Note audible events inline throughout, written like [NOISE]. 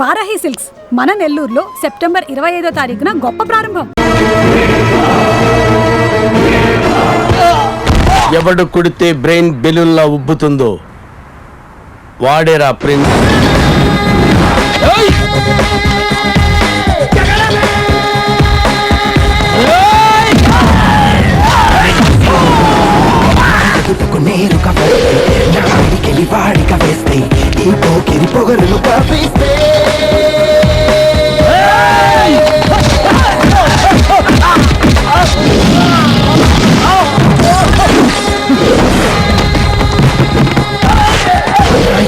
Varahi silks మన నెల్లూరులో September ఇరవై ఐదో తారీఖున గొప్ప ప్రారంభం. ఎవడు కుడితే బ్రెయిన్ బెలూన్లా ఉబ్బుతుందో వాడేరా ప్రిన్స్. నేరుగా వేస్తే ఈ పోకిరి కప్పిస్తే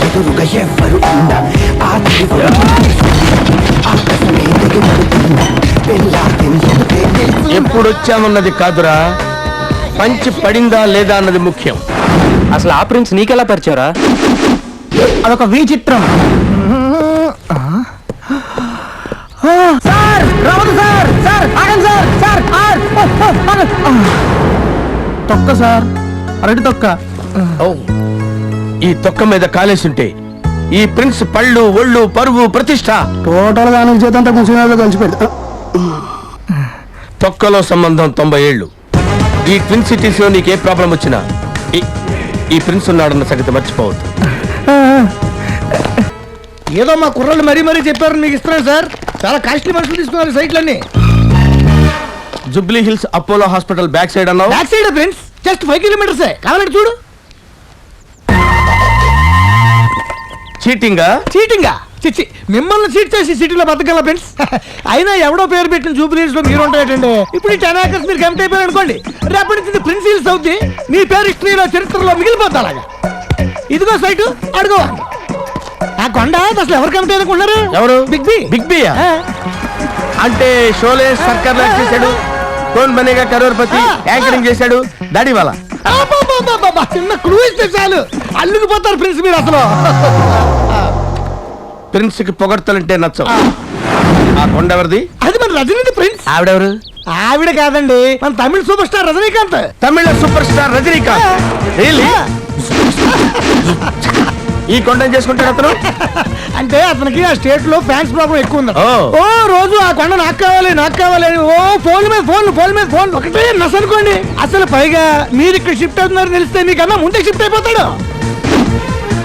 ఎదురుగా ఎవ్వరు ఆ ఆకాశమే నిలుపు ఎప్పుడొచ్చామన్నది కాదురా. పంచి పడిందా లేదా అన్నది ముఖ్యం. అసలు ఆ ప్రిన్స్ నీకెలా పరిచారా? అదొక విచిత్రం. సార్ రావద్దు సార్ సార్ ఆగండి సార్. తొక్క సార్. అరటి తొక్క. ఓ. ఈ తొక్క మీద కాలేసుంటే ఈ ప్రిన్స్ పళ్ళు ఒళ్ళు పరువు ప్రతిష్ట. టోటల్గా చేతంతా ముసినాలో కలిసిపోయింది తొక్కలో సంబంధం తొంభై ఏళ్ళు. ఈ ట్విన్ సిటీస్లో నీకే ప్రాబ్లం వచ్చినా ఈ- ఈ ప్రిన్స్ ఉన్నాడన్న సంగతి మర్చిపోవద్దు. ఏదో మా కుర్రాళ్ళు మరీ మరీ చెప్పారు మీకు ఇస్తున్నాను సార్. చాలా కాస్ట్లీ మనుషులు తీసుకున్నారు సైట్లన్నీ. Jubilee Hills Apollo hospital back side అన్నావు. Back side friends just five kilometres కావాలంటే చూడు. చీటింగా? చీటింగా? చిచ్చి మిమ్మల్ని చీట్ చేసి సిటీలో బతకగల ఫ్రెండ్స్? అయినా ఎవడో పేరు పెట్టిన జూబిలీస్లో మీరు ఉంటాయండి ఇప్పుడు ఈ టెన్ ఏకర్స్ మీరు కమిట్ అయిపోయారు అనుకోండి రేపటి నుంచి ప్రిన్స్ హిల్స్ అవుద్ది. మీ పేరు హిస్టరీలో చరిత్రలో మిగిలిపోద్ది అలాగా. ఇదిగో సైట్ అడుగు. ఆ కొండ అసలు ఎవరు కమిట్ అనుకుంటున్నారు ఎవరు? Big B. బిగ్ బి అంటే షోలే సర్కార్ లాంచ్ చేశాడు. కోన్ బనేగా కరోర్పతి యాంకరింగ్ చేశాడు. దాడి వాళ్ళ అబ్బబ్బబ్బబ్బబ్బ, చిన్న క్లూ ఇస్తే చాలు అల్లుకుపోతారు ప్రిన్స్ మీరు అసలు. ప్రిన్స్కి పొగడ్తలంటే నచ్చవు. ఆ. కొండ ఎవరిది? అది మన రజనీది ప్రిన్స్. ఆవిడెవరు? ఆవిడ కాదండి మన తమిళ సూపర్ స్టార్ రజనీకాంత్. తమిళ సూపర్ స్టార్ రజనీకాంత్? [LAUGHS] ఈ కొండ చేసుకుంటాడు అతను? [LAUGHS] అంటే అతనికి ఆ స్టేట్లో ఫ్యాన్స్ ప్రాబ్లం ఎక్కువ ఉంది. ఓ. ఓ రోజు ఆ కొండ నాకు కావాలి నాకు కావాలి అని ఓ ఫోన్ మీద ఫోన్ ఫోన్ మీద ఫోన్ ఒకటే నస్ అనుకోండి అసలు పైగా మీరు ఇక్కడ షిఫ్ట్ అవుతున్నారు తెలిస్తే మీకన్నా ముందే షిఫ్ట్ అయిపోతాడు.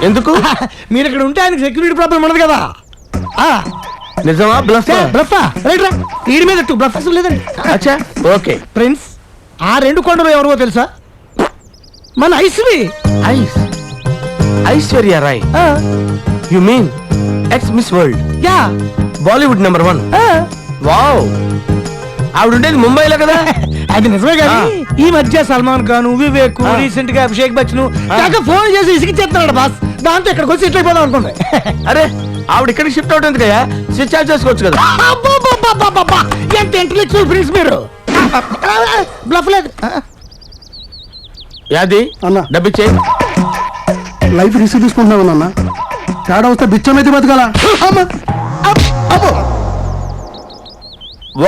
ఎందుకు? [LAUGHS] మీరు ఇక్కడ ఉంటే ఆయనకి సెక్యూరిటీ ప్రాబ్లం ఉండదు కదా. ఆ. నిజమా? బ్లఫ్ బ్రఫా రైట్ రా. వీడి మీద టూ బ్రఫ్ అసలు లేదండి. అచ్చా ఓకే. ప్రిన్స్ ఆ రెండు కొండలు ఎవరివో తెలుసా? మన ఐశ్వరి ice? Aishwarya Rai. You mean ex miss world yeah. Bollywood number one. Wow ఆవిడ ఉండేది ముంబైలో కదా? [LAUGHS] అది నిజమే కానీ. ఈ మధ్య సల్మాన్ ఖాన్ వివేక్. రీసెంట్గా అభిషేక్ బచ్చన్. కాక ఫోన్ చేసి ఇసిగిచ్చేస్తున్నాడు బాస్ దాంతో ఇక్కడికి వచ్చి ఇట్లా అయిపోదాం అనుకోండి. [LAUGHS] అరే ఆవిడ ఇక్కడికి షిఫ్ట్ అవుతుంది కదా స్విచ్ ఆఫ్ చేసుకోవచ్చు కదా! ఎంత ఇంటలెక్చువల్ ఫ్రెండ్స్ మీరు? బ్లఫ్ లేదు. యాది? అన్న. డబ్బిచ్చే లైఫ్ రిస్క్ తీసుకుంటున్నావు నాన్న. తేడా వస్తే బిచ్చమైతే బతకాల?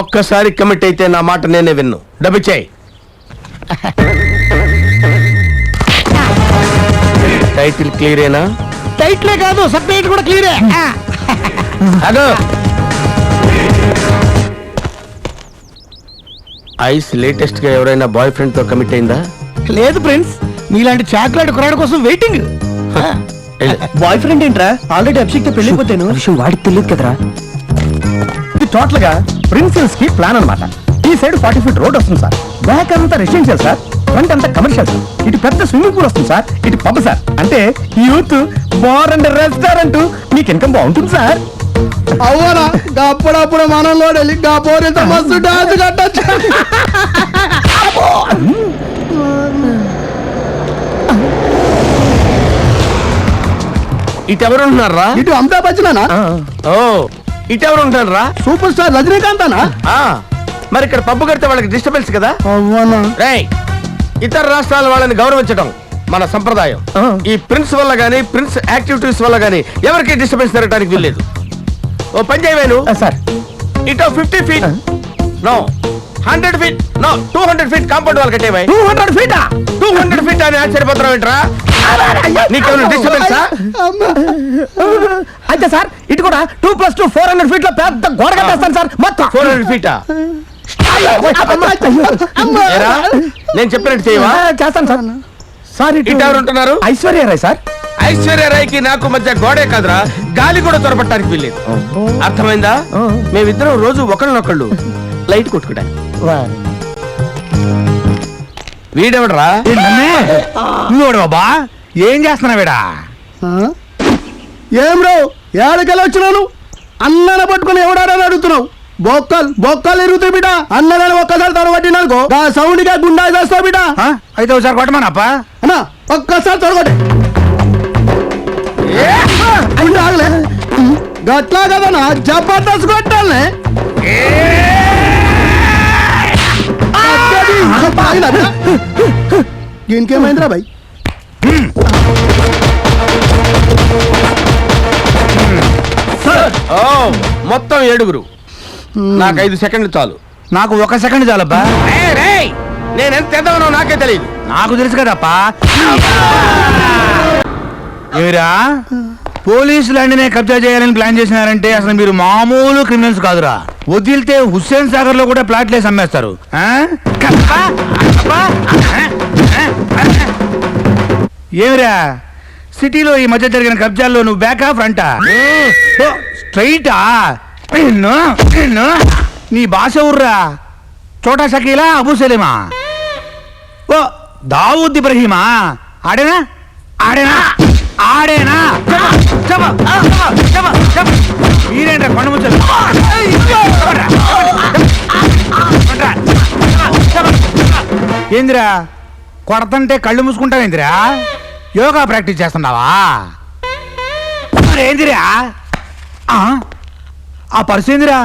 ఒక్కసారి కమిట్ అయితే నా మాట నేనే విన్ను. డబ్బిచ్చేయి టైటిల్ క్లియరేనా టైట్లే కాదు సపరేట్ కూడా క్లియరే అదో ఐస్ లేటెస్ట్గా ఎవరైనా బాయ్ ఫ్రెండ్తో కమిట్ అయిందా? లేదు ఫ్రెండ్స్ మీలాంటి చాక్లెట్ కురాడు కోసం వెయిటింగ్. బాయ్ ఫ్రెండ్ ఏంట్రా? ఆల్రెడీ అభిషేక్ పెళ్ళిపోతాను విషయం వాడికి తెలియదు కదరా. ఇది టోటల్గా ప్రిన్సిల్స్కి ప్లాన్ అన్నమాట. ఈ సైడ్ ఫార్టీ ఫీట్ రోడ్ వస్తుంది సార్. బ్యాక్ అంతా రెసిడెన్షియల్ సార్. ఫ్రంట్ అంతా కమర్షియల్ సార్. ఇటు పెద్ద స్విమ్మింగ్ పూల్ వస్తుంది సార్. ఇటు పబ్ సార్. అంటే యూత్ బార్ అండ్ రెస్టారెంట్. మీకు ఇన్కమ్ బాగుంటుంది సార్. అవునా అప్పుడప్పుడు మనం వెళ్ళి గా పోరేతో మస్తు డాన్స్ కట్టచ్చు. ఇటు ఎవరు ఉంటున్నారా ఇటు అమితాబ్ బచ్చనా ఓ ఇటు ఎవరు ఉంటున్నారా సూపర్ స్టార్ రజనీకాంత్ అనా ఆ, మరి ఇక్కడ పబ్బు కడితే వాళ్ళకి డిస్టర్బెన్స్ కదా? రేయ్ ఇతర రాష్ట్రాల వాళ్ళని గౌరవించడం మన సంప్రదాయం. ఈ ప్రిన్స్ వల్ల గానీ ప్రిన్స్ యాక్టివిటీస్ వల్ల గానీ ఎవరికి డిస్టర్బెన్స్ జరగడానికి వీల్లేదు. ఓ పని చేయవేను సార్. ఇటో fifty feet. No hundred feet. No two hundred feet compound వాళ్ళు కట్టేవాయి టూ హండ్రెడ్ ఫీటా? టూ హండ్రెడ్ ఫీట్ అని ఆశ్చర్యపోతున్నావు ఏంట్రా నీకేమైనా డిస్టర్బెన్సా అయితే సార్ ఇటు కూడా two plus two four hundred ఫీట్లో పెద్ద గోడ కట్టేస్తాను సార్ మొత్తం. ఫోర్ హండ్రెడ్ ఫీటా ఏరా? నేను చెప్పినట్టు చేయవా? చేస్తాను సార్. సార్ ఇటు ఎవరు ఉంటున్నారు? ఐశ్వర్య రాయ్ సార్. ఐశ్వర్య రాయ్కి నాకు మధ్య గోడే కాదురా గాలి కూడా చొరబట్టడానికి వీల్లేదు. అర్థమైందా? మేమిద్దరం రోజు ఒకళ్ళనొకళ్ళు లైట్ కొట్టుకోడానికి వీడెవడరా? నువ్వు బాబా? ఏం చేస్తున్నావేడా ఏం రో? ఏడకెళ్ళి వచ్చినాను? అన్నన పట్టుకుని ఎవడారని అడుగుతున్నావు? బొక్కలు బొక్కలు ఎరుగుతాయి బిడ్డ. అన్నగాని ఒక్కసారి తొడగొట్టినానుకో గా సౌండ్గా గుండా చేస్తావు బిడ్డ. ఆ? అయితే ఒకసారి కొట్టమానప్పా అన్నా ఒక్కసారి తొడగొట్టి గుండా ఆగలే గట్లా కదనా జబర్దస్త్ కొట్టాలే. దీనికేమైందిరా బాయ్? ఓ మొత్తం ఏడుగురు. నాకు ఐదు సెకండ్లు చాలు. నాకు ఒక సెకండ్ చాలబ్బా. ఏయ్, రేయ్! నేను ఎంత ఎదవనో నాకే తెలియదు. నాకు తెలుసు కదప్పా. ఏమిరా? పోలీసులు అన్నినే కబ్జా చేయాలని ప్లాన్ చేసినారంటే అసలు మీరు మామూలు క్రిమినల్స్ కాదురా. వదిలితే హుస్సేన్ సాగర్లో కూడా ప్లాట్లేసి అమ్మేస్తారు? ఏమిరా? సిటీలో ఈ మధ్య జరిగిన కబ్జాల్లో నువ్వు బ్యాకా ఫ్రంటా స్ట్రైటా నిన్ను నిన్ను నీ భాష ఊర్రా? చోటా షకీలా అబూ సలీమా? ఓ దావూద్ ఇబ్రహీమా? ఆడేనా? ఆడేనా? ఆడేనా? చెప్ప, చెప్ప, చెప్ప, చెప్ప. మీరేంట్రా కొండ ముచ్చలు. ఏందిరా? కొడతంటే కళ్ళు మూసుకుంటావేందిరా యోగా ప్రాక్టీస్ చేస్తున్నావా? ఏందిరా? ఆ? ఆ పర్సు ఏందిరా.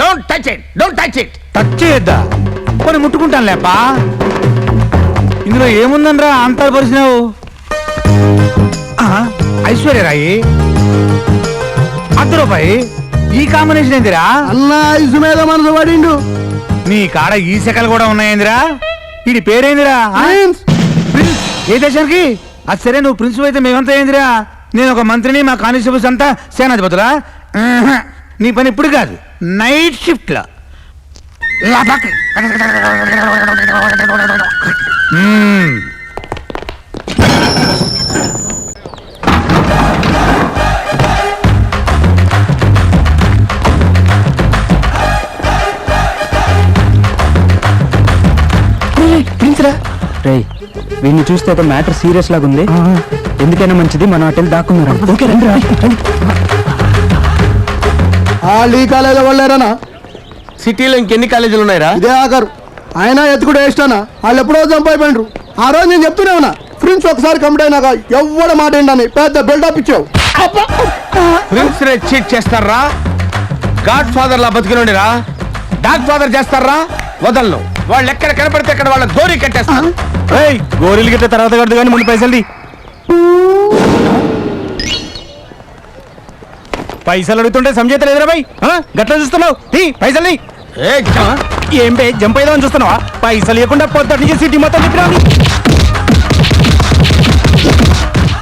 Don't touch it don't touch it touch చేయొద్దా? కొన్ని ముట్టుకుంటాను లేపా? ఇందులో ఏముందనరా అంత పరిచినావు ఐశ్వర్యరాయి? అర్ధ రూపాయి ఈ కాంబినేషన్ ఏందిరా? అన్న ఐసు మీద మనసు పడిండు నీ కాడ ఈ సెకలు కూడా ఉన్నాయేందిరా? వీడి పేరేందిరా? ఆ? ప్రిన్స్. ప్రిన్స్. ఏ దేశానికి? అది సరే నువ్వు ప్రిన్స్ అయితే మేమంతా ఏందిరా? నేను ఒక మంత్రిని మా కానిస్టేబుల్స్ అంతా సేనాధిపతులా? ఆహా. నీ పని ఇప్పుడు కాదు నైట్ షిఫ్ట్ రే వీడిని చూస్తే ఒక మ్యాటర్ సీరియస్ లాగా ఉంది ఎందుకైనా మంచిది మనం అటెల్ దాక్కున్నారా? ఓకే రండి రా వాళ్ళు ఈ కాలేజీలో వాళ్ళారనా? సిటీలో ఇంకెన్ని కాలేజీలు ఉన్నాయిరా? ఇదే ఆఖరు. ఆయన ఎత్తుకుడు వేస్తానా వాళ్ళు ఎప్పుడో చంపైపోయినరు. ఆ రోజు నేను చెప్తూనే ఉన్నా ఫ్రెండ్స్ ఒకసారి కంప్లీట్ అయినాక ఎవ్వడ మాట ఏంటని పెద్ద బిల్డప్ ఇచ్చావు. ప్రిన్స్ నే చీట్ చేస్తారా? గాడ్ ఫాదర్ లా బతికినోడిరా? డాగ్ ఫాదర్ చేస్తారా? వదలను. వాళ్ళు ఎక్కడ కనపడితే అక్కడ వాళ్ళ గోరి కట్టేస్తారు ఏయ్ గోరీలు గిట్ట తర్వాత కడదు కానీ ముందు పైసలు పైసలు అడుగుతుంటే సంజేత లేదురా బై గట్ల చూస్తున్నావు? తీ పైసలు. ఏ బే జంప్ అయిదామని చూస్తున్నావా? పైసలు ఇవ్వకుండా పొద్దుటి నుంచి సిటీ మొత్తం తిప్పినా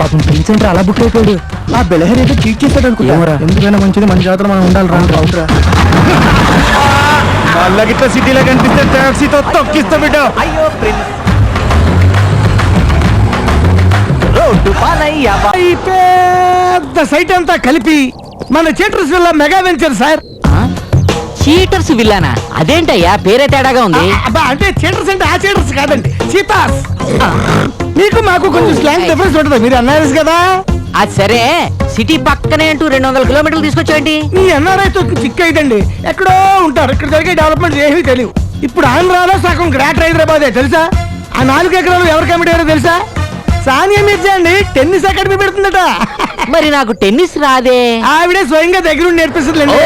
పాపం ఏంట్రా అలా బుక్ అయిపోయాడు. ఆ బెలహర్ ఏదో చీట్ చేస్తాడు అనుకుంటా? ఎందుకైనా మంచిది మన జాతర మనం ఉండాలి రా అవునరా. వాళ్ళ గిట్ల సిటీలో కనిపిస్తే టాక్సీతో తొక్కిస్తా బిడ్డ. ఈ పెద్ద సైట్ అంతా కలిపి మన చిట్రస్ వల్ల మెగా వెంచర్ సార్. చీటర్స్ విల్లానా? అదేంటయ్యా? పేరే తేడాగా ఉంది. అబ్బా అంటే చిట్రస్ అంటే ఆ చిట్రస్ కాదండి చీతాస్ మీకు మాకు కొంచెం స్లాంగ్ డిఫరెన్స్ ఉంటుంది మీరు అన్నారు కదా. అది సరే. సిటీ పక్కనే అంటూ రెండు వందల కిలోమీటర్లు తీసుకొచ్చాండి మీ ఎన్ఆర్ఐ తో చిక్ అయిదండి ఎక్కడో ఉంటారు. ఇక్కడ జరిగే డెవలప్మెంట్ ఏమీ తెలియవు. ఇప్పుడు ఆంధ్రాలో సగం గ్రేటర్ హైదరాబాదే తెలుసా? ఆ నాలుగు ఎకరాలు ఎవరు కమిటీ తెలుసా? సానియా మిర్జా అండి టెన్నిస్ అకాడమీ పెడుతుందట. మరి నాకు టెన్నిస్ రాదే. ఆవిడే స్వయంగా దగ్గరుండి నేర్పిస్తుందండి.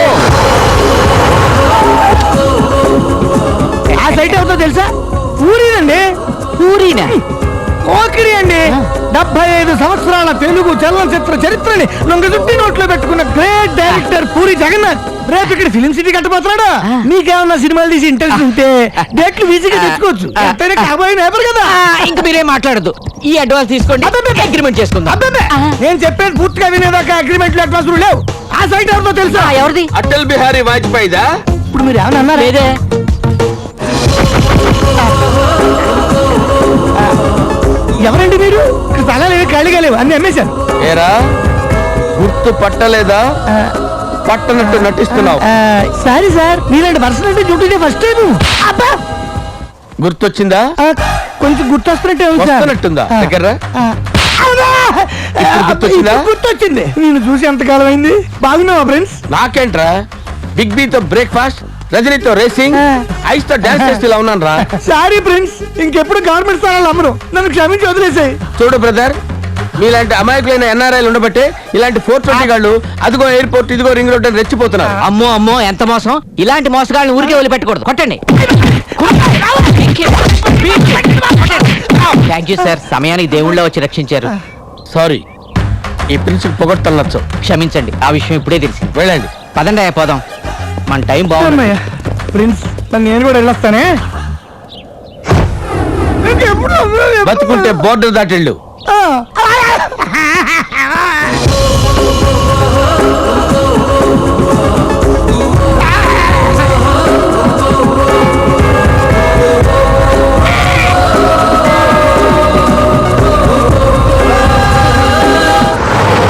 ఆ సైట్ ఎవరితో తెలుసా? ఊరిదండి పూరీనా? కోకిరి అండి. డెబ్బై ఐదు సంవత్సరాల తెలుగు చలనచిత్ర చరిత్రని లొంగ చుట్టి నోట్లో పెట్టుకున్న గ్రేట్ డైరెక్టర్ పూరి జగన్నాథ్. రేపు ఇక్కడ ఫిలిం సిటీ కట్టబోతున్నాడు? నీకేమన్నా సినిమాలు తీసి ఇంట్రెస్ట్ ఉంటే డేట్లు ఈజీగా తెచ్చుకోవచ్చు. ఎంతైనా కాబోయే నేపర్ కదా. ఇంక మీరేం మాట్లాడదు ఈ అడ్వాన్స్ తీసుకోండి అగ్రిమెంట్ చేసుకుందాం. నేను చెప్పేది పూర్తిగా వినేదాకా అగ్రిమెంట్ అడ్వాన్సులు లేవు. ఆ సైట్ ఎవరితో తెలుసా? ఆ, ఎవరిది? అటల్ బిహారీ వాజ్పేయిదా? ఇప్పుడు మీరు ఏమన్నా అన్నారా? లేదే. ఎవరండి మీరు? ఇక్కడ స్థలాలు ఏవి ఖాళీగా లేవు. అన్ని అమ్మేశాను ఏరా? గుర్తు పట్టలేదా? పట్టనట్టు నటిస్తున్నావు. సారీ సార్ మీలాంటి పర్సన్ అంటే డ్యూటీ ఫస్ట్ టైం అబ్బా! గుర్తొచ్చిందా? కొంచెం గుర్తొస్తున్నట్టే ఉంది సార్. వస్తున్నట్టుందా. దగ్గర గుర్తొచ్చిందా? నేను చూసి ఎంతకాలం అయింది బాగున్నావా ఫ్రెండ్స్? నాకేంట్రా? బిగ్ బి తో బ్రేక్ఫాస్ట్? రజనీతో రేసింగ్. ఐస్తో డాన్స్ చేస్తూ ఇలా ఉన్నాను రా. సారీ ఫ్రెండ్స్ ఇంకెప్పుడు గవర్నమెంట్ స్థానాలు అమ్మరు. నన్ను క్షమించి వదిలేసాయి. చూడు బ్రదర్ మీలాంటి అమాయకులైన ఎన్ఆర్ఐలు ఉండబట్టే ఇలాంటి ఫోర్ ట్వంటీ గాళ్ళు అదిగో ఎయిర్పోర్ట్ ఇదిగో రింగ్ రోడ్ అని రెచ్చిపోతున్నారు. అమ్మో అమ్మో ఎంత మోసం? ఇలాంటి మోసగాళ్ళని ఊరికే వదిలిపెట్టకూడదు. కొట్టండి. థ్యాంక్ యూ సార్ సమయానికి దేవుళ్ళ వచ్చి రక్షించారు. సారీ ఈ ప్రిన్స్ పొగడ్తలు నచ్చవు. క్షమించండి. ఆ విషయం ఇప్పుడే తెలిసింది. వెళ్ళండి. పదండి అయ్యా పోదాం. మన టైం బాగుంది. అమ్మయ్య ప్రిన్స్ నన్ను నేను కూడా వెళ్ళొస్తానే. బతుకుంటే బోర్డర్ దాటిళ్ళు. ఆ,